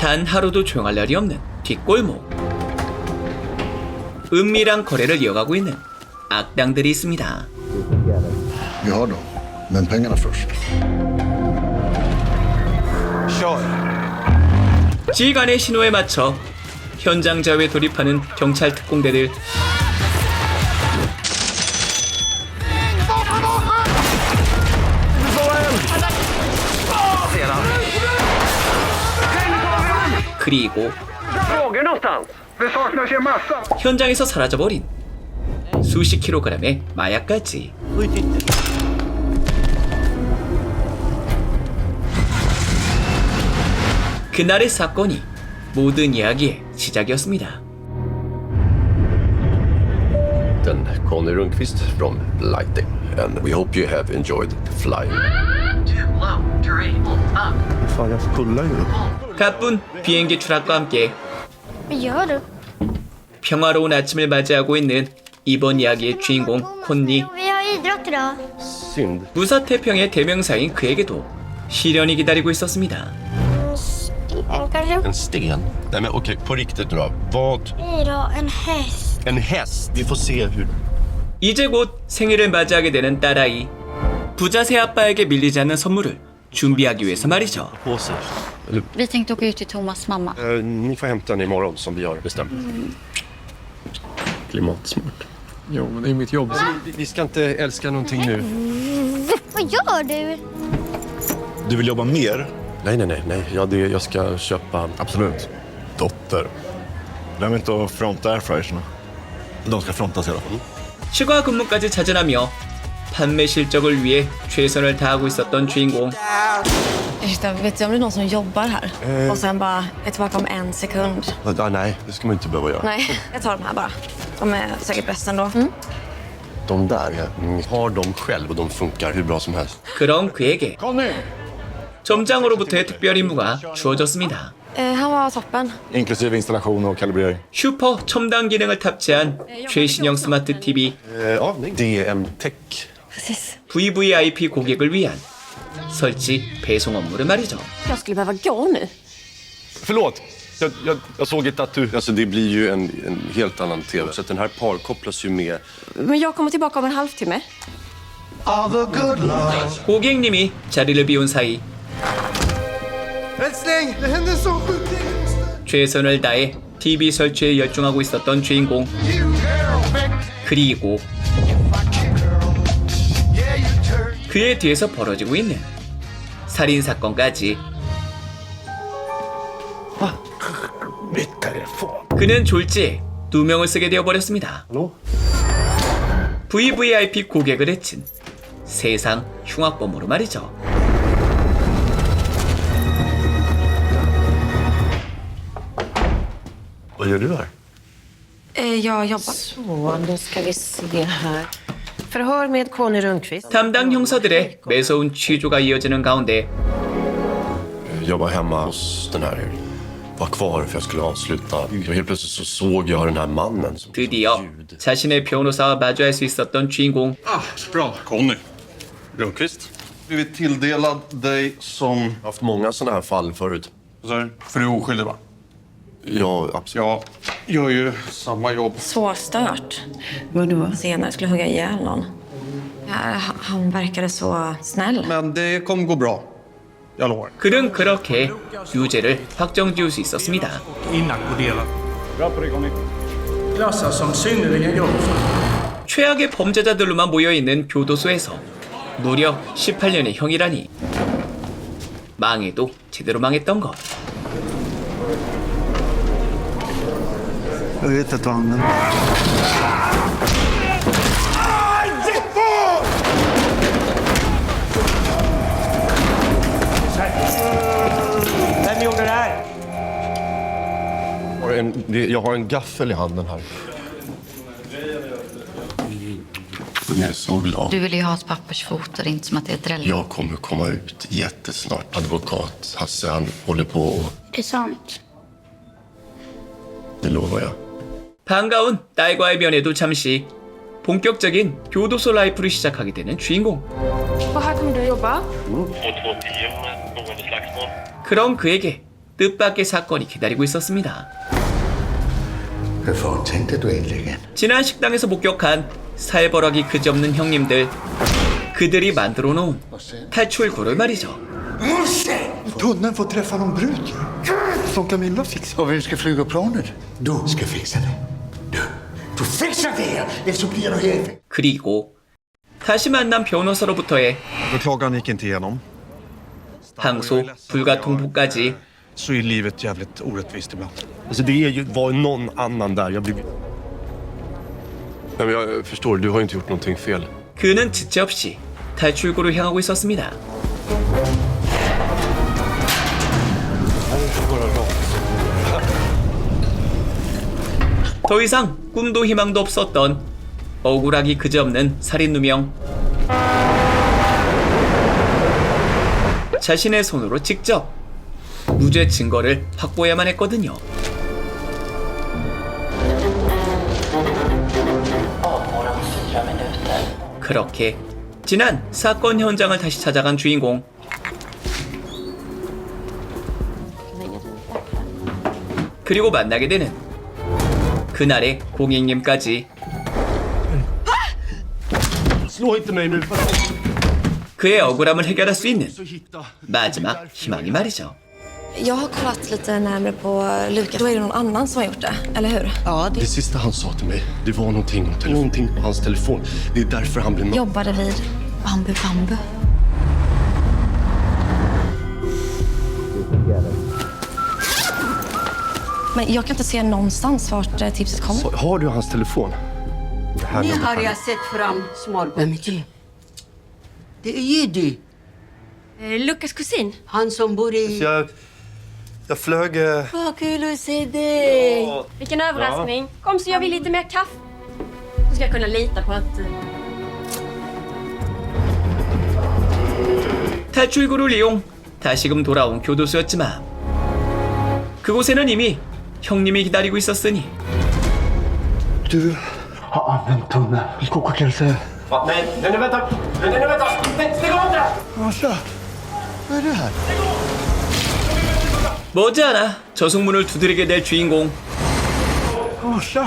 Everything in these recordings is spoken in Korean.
단 하루도 조용할 날이 없는 뒷골목. 은밀한 거래를 이어가고 있는 악당들이 있습니다. Vi har dem, men pengarna först. 지휘관의 신호에 맞춰 현장 자회에 돌입하는 경찰 특공대들. 그리고 현장에서 사라져버린 수십 킬로그램의 마약까지. 그날의 사건이 모든 이야기의 시작이었습니다. Den Conny Rundqvist from Lighting. And we hope you have enjoyed flying. Too low terrain. Up. Fan, jag pullar ju. 가뿐 비행기 추락과 함께? 평화로운 아침을 맞이하고 있는 이번 이야기의 주인공 콘니. Synd. 무사 태평의 대명사인 그에게도 시련이 기다리고 있었습니다. En kanske? En sten? Nej men okej, på riktigt nu då. Vad? Nej då, en häst. En häst? Vi får se hur... 이제 곧 생일을 맞이하게 되는 딸아이 부자 새아빠에게 밀리지 않는 선물을 준비하기 위해서 말이죠. På sig. Vi tänkte åka ut till Thomas mamma. Eh, ni får hämta den imorgon som vi har bestämt. Klimatsmart. Jo, men det är mitt jobb. Vi, vi ska inte älska någonting nu. Vad gör du? Du vill jobba mer? Nej, nej, nej. nej. Ja, det, jag ska köpa... Absolut. Dotter. Glöm inte att fronta airfryersna. De ska frontas i alla fall. 추가 근무까지 자진하며 판매 실적을 위해 최선을 다하고 있었던 주인공 Ursäkta, vet du om det är någon som jobbar här? Och sen bara, är tillbaka om en sekund. Ah, nej, det ska man inte behöva göra. Nej, jag tar de här bara. De är säkert bäst ändå. De där, jag har dem själv och de funkar hur bra som helst. 그런 그에게 점장으로부터의 특별 임무가 주어졌습니다. Eh, han var toppen. Inklusive installation och kalibrering. 슈퍼 첨단 기능을 탑재한 최신형 스마트 TV Eh, ja, DM Tech. Precis. VVIP 고객을 위한 설치 배송 업무를 말이죠. Jag skulle behöva gå nu. Förlåt! Jag, jag, jag såg ett tatu. Alltså det blir ju en, en helt annan TV. Så att den här parkopplas ju med... Men jag kommer tillbaka om en halvtimme. 고객님이 자리를 비운 사이 최선을 다해 TV 설치에 열중하고 있었던 주인공 그리고 그의 뒤에서 벌어지고 있는 살인 사건까지 그는 졸지에 누명을 쓰게 되어버렸습니다. VVIP 고객을 해친 세상 흉악범으로 말이죠. Vad gör du här? Eh, jag jobbar. Här. 담당 형사들의 매서운 취조가 이어지는 가운데 var hemma hos den här. Var kvar för jag skulle avsluta. Och helt plötsligt så såg jag den här mannen. Som 드디어 자신의 변호사와 마주할 수 있었던 주인공 Ah, bra. Conny. Rundqvist. Blivit tilldelad dig som... Jag har haft många sådana här fall förut. För du är oskyldig va? Ja, absolut. Jag gör ju samma jobb. Så stört. Vadå? Senare skulle hugga ihjäl någon. Ja, han- verkade så snäll. Men det kommer gå bra. Jag lovar. 그는 그렇게 유죄를 확정 지을 수 있었습니다. Inackorderad. Klassas som synnerligen grovt. 최악의 범죄자들로만 모여있는 교도소에서 무려 18년의 형이라니 망해도 제대로 망했던 것 Jag vet att du använder Jag har en, det- jag har en gaffel i handen här. Jag är så glad. Du vill ju ha ett pappersfoto, inte som att det är ett. Jag kommer komma ut jättesnart. Advokat Hasse, han håller på och... Det är sant. Det lovar jag. 반가운 딸과의 변에도 잠시 본격적인 교도소 라이프를 시작하게 되는 주인공? 그런 그에게 뜻밖의 사건이 기다리고 있었습니다. 지난 식당에서 목격한 살벌하기 그지없는 형님들 그들이 만들어 놓은 탈출구를 말이죠. Tunneln får träffa någon brud Som Camilla fixar. Och vem ska flyga planet? Du ska fixa det. Du. Du fixar det! Det så blir helt... 그리고 다시 만난 변호사로부터의 Beklagan gick inte igenom. 항소 불가 통보까지 Så är livet jävligt orättvist ibland. Alltså det är ju, var ju någon annan där. Jag blir... Nej, men jag förstår, du har ju inte gjort någonting fel. 그는 지체 없이 탈출구로 향하고 있었습니다. 더 이상 꿈도 희망도 없었던 억울하기 그지없는 살인 누명. 자신의 손으로 직접 무죄 증거를 확보해야만 했거든요. 그렇게 지난 사건 현장을 다시 찾아간 주인공. 그리고 만나게 되는 그날의 nu! 그의 억울함을 해결할 수 있는 마지막 희망이 말이죠. Jag har kollat lite närmare på Lukas. Då är det någon annan som har gjort det, eller hur? Ja, det Det sista han sa till mig, det var någonting, någonting på hans telefon. Det är därför han blev... Jobbade vid Bambu Bambu. Men jag kan inte se någonstans vart eh, tipset kommer. Har du hans telefon? Det här Nu numret har här. jag sett fram smart. Vem är det? Det är Jiddy. Lukas kusin. Han som bor i... Jag, jag flög... Eh... Vad kul att se dig! Vilken överraskning. Kom så gör vi lite mer kaffe. Så ska jag kunna lita på att... 탈출구를 이용 다시금 돌아온 교도소였지만 그곳에는 이미 형님이 기다리고 있었으니 Du har använt tunneln. Kokakelse. Nej, nej, nej, vänta! Nej, nej, vänta! Nej, stäng av det! Asa, vad är det här? 머지않아 저승문을 두드리게 될 주인공 Asa!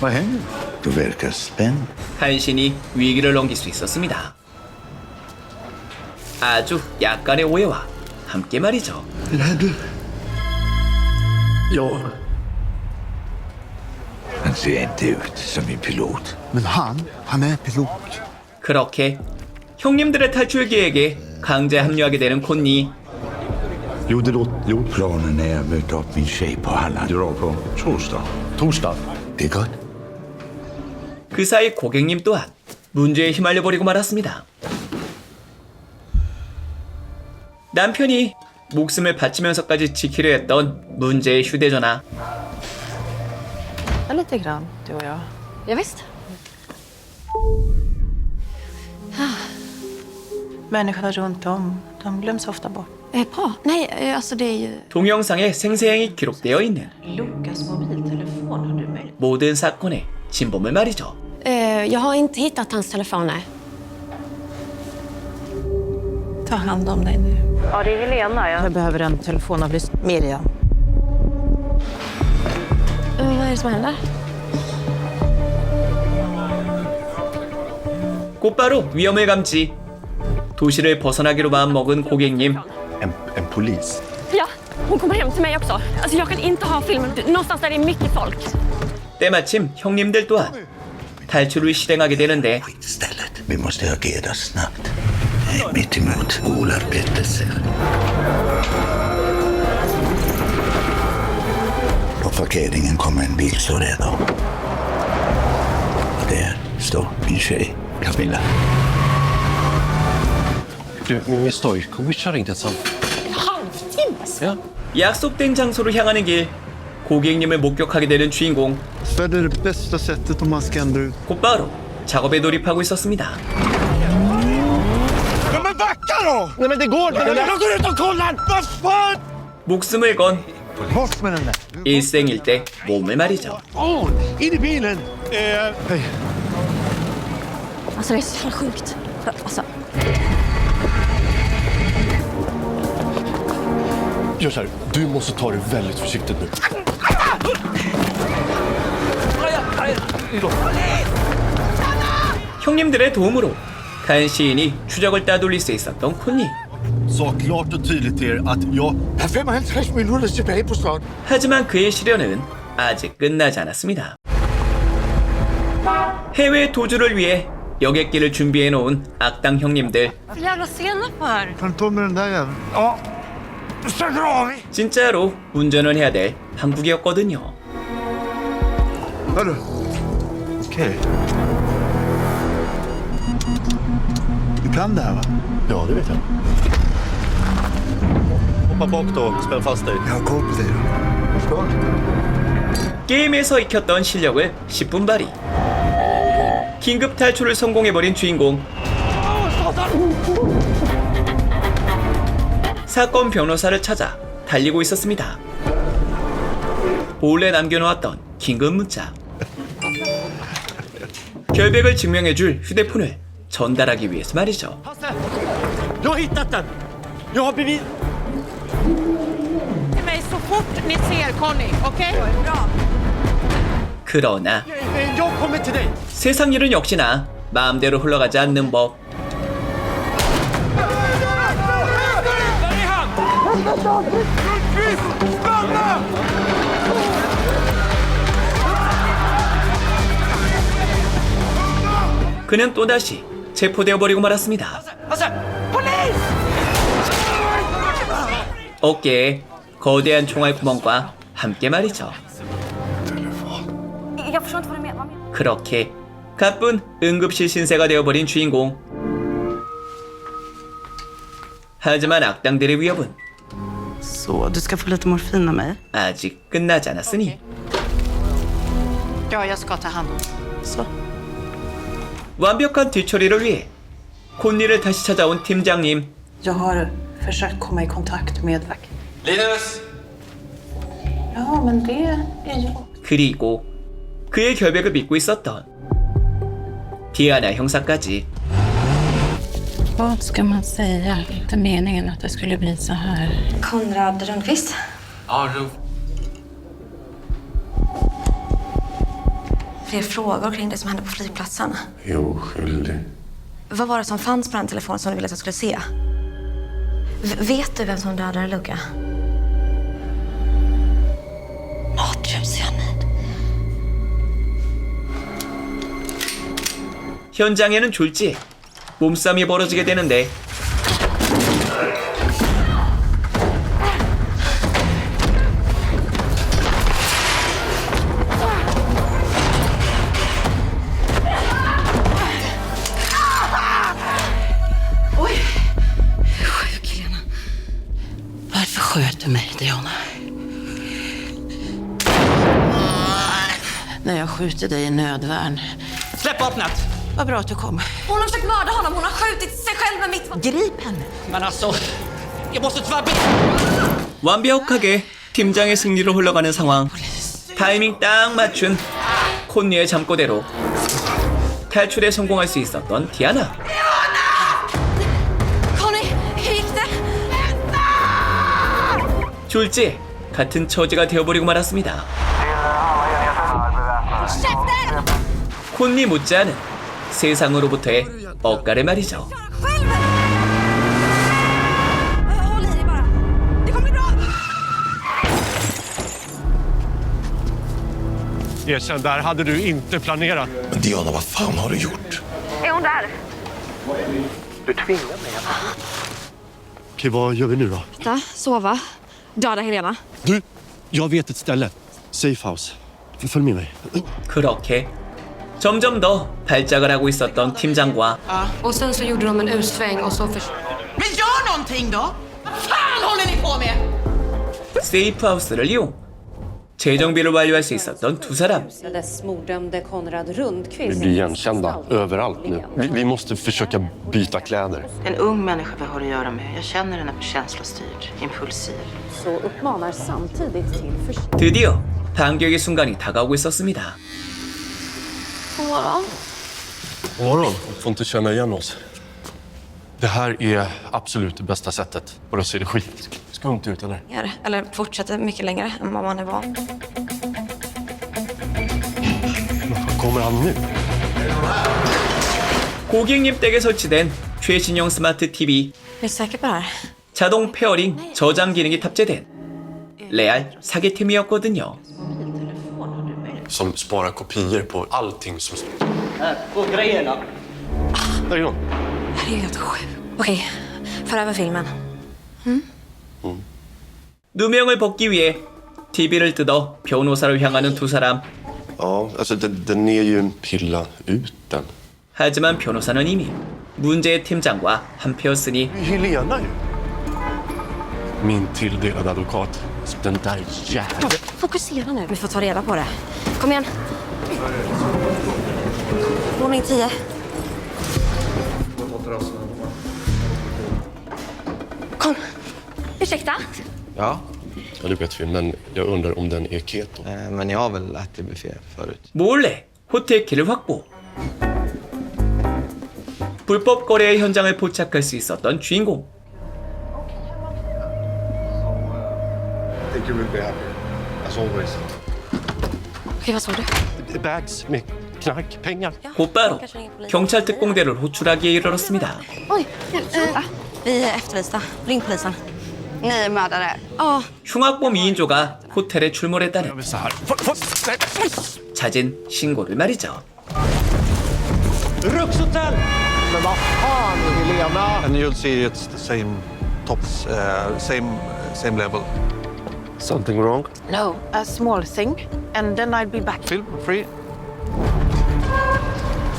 Vad händer? Du verkar spänd. 간신히 위기를 넘길 수 있었습니다. 아주 약간의 오해와 함께 말이죠. Är du? Ja. Han ser inte ut som en pilot. Men han, han är pilot. 그렇게 형님들의 탈출 계획에 강제 합류하게 되는 콘니. Jo, det låter... Jo. Planen är att möta upp min tjej på Halland. Dra på torsdag. Torsdag? Det är gott. 그 사이 고객님 또한 문제에 휘말려 버리고 말았습니다. 남편이 목숨을 바치면서까지 지키려 했던 문제의 휴대전화. Ja, lite grann, du och jag. Ja, visst. Människorna runt om, de glöms ofta bort. Eh, bra. Nej, eh, alltså det är ju... 동영상에 생생히 기록되어 있는 Lukas mobiltelefon har du möjlighet 모든 사건의 진범을 말이죠. Eh, jag har inte hittat hans telefoner. Ta hand om dig nu. Ja, det är Helena. Jag behöver en telefonavlyssning. Miriam. Eh, vad är det som händer? 곧바로 위험을 감지. 도시를 벗어나기로 마음먹은 고객님. En, en polis? Ja, hon kommer hem till mig också. Alltså jag kan inte ha filmen någonstans där det är mycket folk. 때마침 형님들 또한 탈출을 실행하게 되는데. Vi måste agera snabbt. Mitt emot skolarbetelse. På parkeringen kommer en bil stå redo. Och där står min tjej, Camilla. Du, min Stojkovic har ringt ett samtal. 약속된 장소로 향하는 길. 고객님을 목격하게 되는 주인공. Vad är det bästa sättet om man ska ändra ut? 곧바로 작업에 돌입하고 있었습니다. Nej, men det går! Jag går ut och kollar! Vad fan! 목숨을 건 Bort med den där! 일생일 대 몸을 말이죠. In i bilen! Eh, hej. Alltså det är så jävla sjukt. Alltså, Gör så här, du måste ta det väldigt försiktigt nu. 형님들의 도움으로 간 시인이 추적을 따돌릴 수 있었던 콘니. Sa klart och tydligt till er att jag... Jag har 55 minuter tilbage på stan. 하지만 그의 시련은 아직 끝나지 않았습니다. 해외 도주를 위해 여객기를 준비해 놓은 악당 형님들. 진짜로 운전을 해야 될 한국이었거든요. Okej. Du kan det här va? Ja, det vet jag. Hoppa bak då, spänn fast dig. Jag har koll på dig då. 게임에서 익혔던 실력을 10분 발휘. 긴급 탈출을 성공해버린 주인공. 사건 변호사를 찾아 달리고 있었습니다. 몰래 남겨놓았던 긴급 문자. 결백을 증명해줄 휴대폰을 전달하기 위해서 말이죠. Jag har hittat den! Jag har bevis... Till mig så fort ni ser Conny, okej? Bra. 그러나 Jag kommer till dig! 세상 일은 역시나 마음대로 흘러가지 않는 법. 그는 또다시 체포되어 버리고 말았습니다. 어깨에 거대한 총알 구멍과 함께 말이죠. 그렇게 가쁜 응급실 신세가 되어버린 주인공. 하지만 악당들의 위협은 Så, du ska få lite morfin av mig? 아직 끝나지 않았으니 Ja, jag ska ta hand om Så. 완벽한 뒤처리를 위해 콘니를 다시 찾아온 팀장님. Jag har försökt komma i kontakt med Vack. Linus! Ja, men det är jag. 그리고 그의 결백을 믿고 있었던 디아나 형사까지 Vad ska man säga? Inte meningen att det skulle bli så här. Konrad Rundqvist. Ja, du... Fler frågor kring det som hände på flygplatsen. Är oskyldig. Vad var det som fanns på den telefonen som du ville att jag skulle se? V- vet du vem som dödade Luca? Natriumcyanid. 현장에는 졸지 몸싸움이 벌어지게 되는데 jag skjuter dig i nödvärn. Släpp vapnet! Vad bra att du kom. Hon har försökt mörda honom. Hon har skjutit sig själv med mitt... Grip henne! Men alltså... Jag måste tyvärr be... 완벽하게 팀장의 승리로 흘러가는 상황. 타이밍 딱 맞춘 콘니의 잠꼬대로 탈출에 성공할 수 있었던 디아나. 졸지 같은 처지가 되어버리고 말았습니다. 콘니 못지않은 세상으로부터의 억가를 말이죠. Erkänn, det här hade du inte planerat. Men Diana, vad fan har du gjort? Är hon där? Okej, vad gör vi nu då? Äta, sova, döda Helena. Du, jag vet ett ställe. Safe house. Följ med mig. 그렇게 점점 더 발작을 하고 있었던 팀장과 Och sen så gjorde de en U-sväng och så förs... Men gör någonting då! Vad fan håller ni på med? 세이프하우스를 이용 재정비를 완료할 수 있었던 두 사람. Vi blir igenkända överallt nu. Vi, vi måste försöka byta kläder. En ung människa vi har att göra med. Jag känner henne känslostyrd, impulsiv. 드디어 반격의 순간이 다가오고 있었습니다. Morgon. Får inte känna igen oss. Det här är absolut det bästa sättet. Bara se det skit. skumt ut eller? Eller fortsätter mycket längre än vad man är van. Var kommer han nu? 고객님 댁에 설치된 최신형 스마트 TV, Är du säker på det här? 자동 페어링 저장 기능이 탑재된 레알 사기템이었거든요. Som sparar kopior på allting som... På grejerna. Där är hon. Det här är helt sjukt. Okej, för över filmen. 누명을 벗기 위해 TV를 뜯어 변호사를 향하는 두 사람. Ja, alltså den, den är ju pilla ut den. 하지만 변호사는 이미 문제의 팀장과 한패였으니 Helena ju. Min tilldelade advokat. Den där jäveln. Fokusera nu. Vi får ta reda på det. Kom igen. Våning 10. Kom. Ursäkta? Ja, Ja, du vet fel, men jag undrar om den är keto. eh, men jag har väl ätit buffé förut. 몰래 호텔 키를 확보. 불법 거래의 현장을 포착할 수 있었던 주인공. Think you will be happy. As always. Okej, vad sa du? Bags med knark, pengar. 곧바로 경찰 특공대를 호출하기에 이르렀습니다. Oj. Vi är efterlysta. Ring polisen. Ni är mördare. Ja, 흉악범 2인조가 호텔에 출몰했다는 Så här. 잦은 신고를 말이죠. Ruxhotell! And you'll see it's the same tops, uh, same, same level. Something wrong? No, a small thing. And then I'll be back. Film free.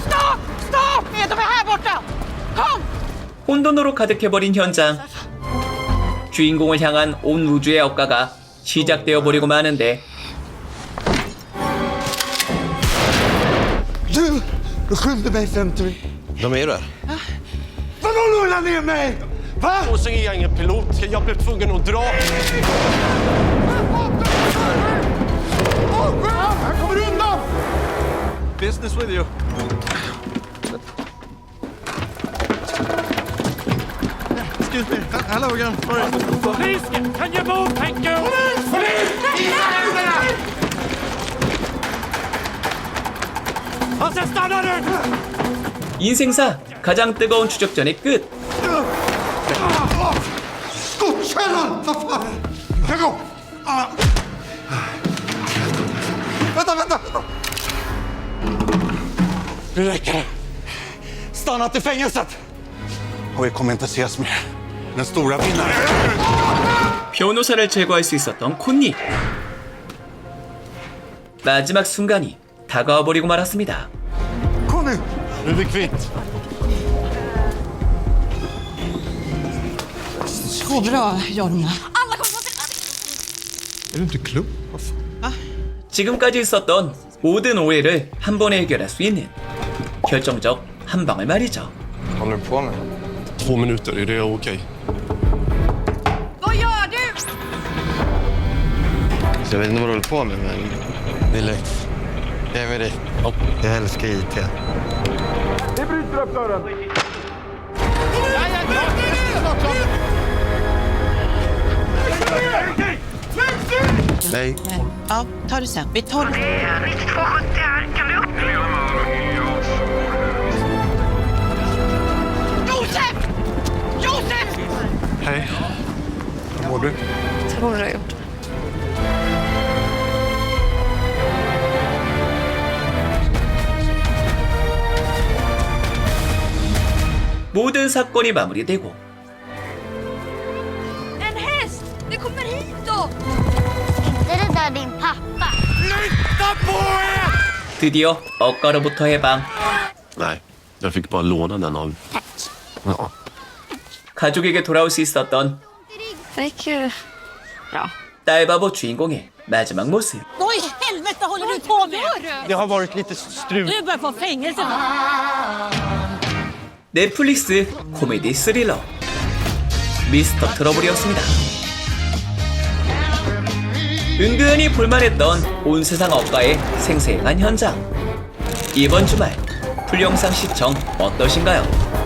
Stopp! Stopp! De är här borta! Kom! 혼돈으로 가득해버린 현장. 주인공을 향한 온 우주의 억가가 시작되어 버리고 마는데 Du! Du skyllde mig 50 De är ju där. Vadå lugna ner mig? Va? Och så är jag ingen pilot. Jag blev tvungen att dra. Här kommer undan! Business with you. Excuse me. Hello again. Sorry. Please, can you move? Thank you! Stanna nu! 인생사 가장 뜨거운 추적전의 끝. Fan? Lägg av! Ah. Vänta, vänta! Nu räcker det. Stanna till fängelset! Och vi kommer inte ses mer. Den stora vinnaren. 변호사를 제거할 수 있었던 콘니. 마지막 순간이 다가와 버리고 말았습니다. Conny! Nu är vi kvitt. Gå bra, Jorma. Är du inte klok? 지금까지 있었던 모든 오해를 한 번에 해결할 수 있는 결정적 한 방을 말이죠. Håller du på med? Två minuter, är det okej? Vad gör du? Så jag vet inte vad du håller på med, men det är lätt. Jag är med dig. Jag älskar IT. Nej. Ja, ta det sen. Vi tar det. 9270 här. Kan du upp? Josef! Josef! Hej. Hur mår du? tror har gjort. 모든 사건이 마무리되고 드디어 억가로부터 해방. Nej, jag fick bara låna den av... Ja. 가족에게 돌아올 수 있었던 Det gick ju bra. 딸바보 주인공의 마지막 motiv. Vad i helvete håller du på med? Det har varit lite strul. Du bör få fängelse. 넷플릭스 코미디 스릴러 미스터 트러블이었습니다. 은근히 볼만했던 온 세상 억가의 생생한 현장. 이번 주말 풀영상 시청 어떠신가요?